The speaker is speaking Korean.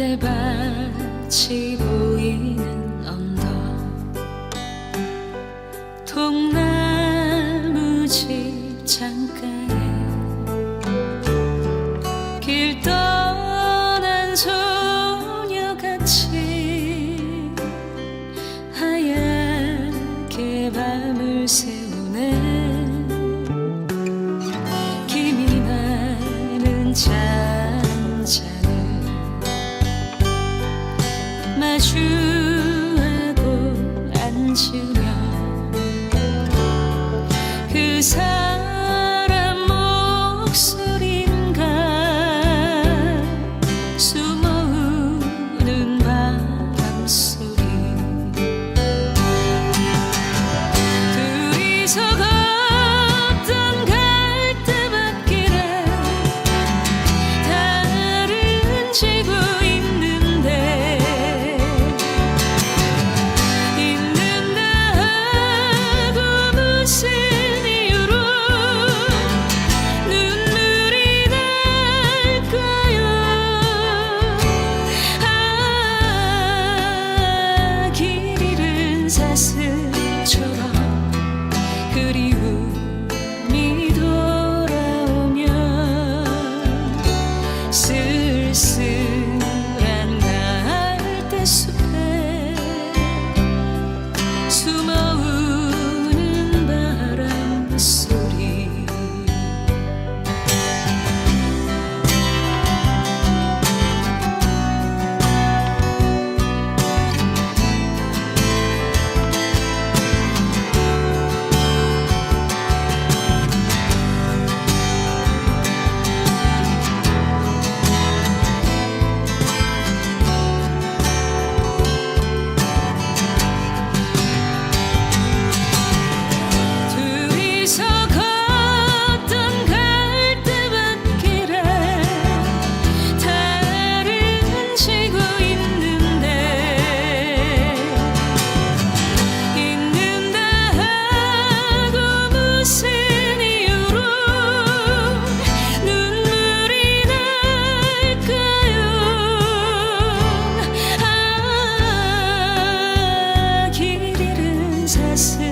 끝이 보이는 언덕 통나무집 창가에 길 떠난 소녀같이 하얗게 밤을 새 마주하고 앉으며 그 사람 목소리인가 숨어오는 바람 소리 둘이서 걷던 갈대밭길에 달은 지고 princesses this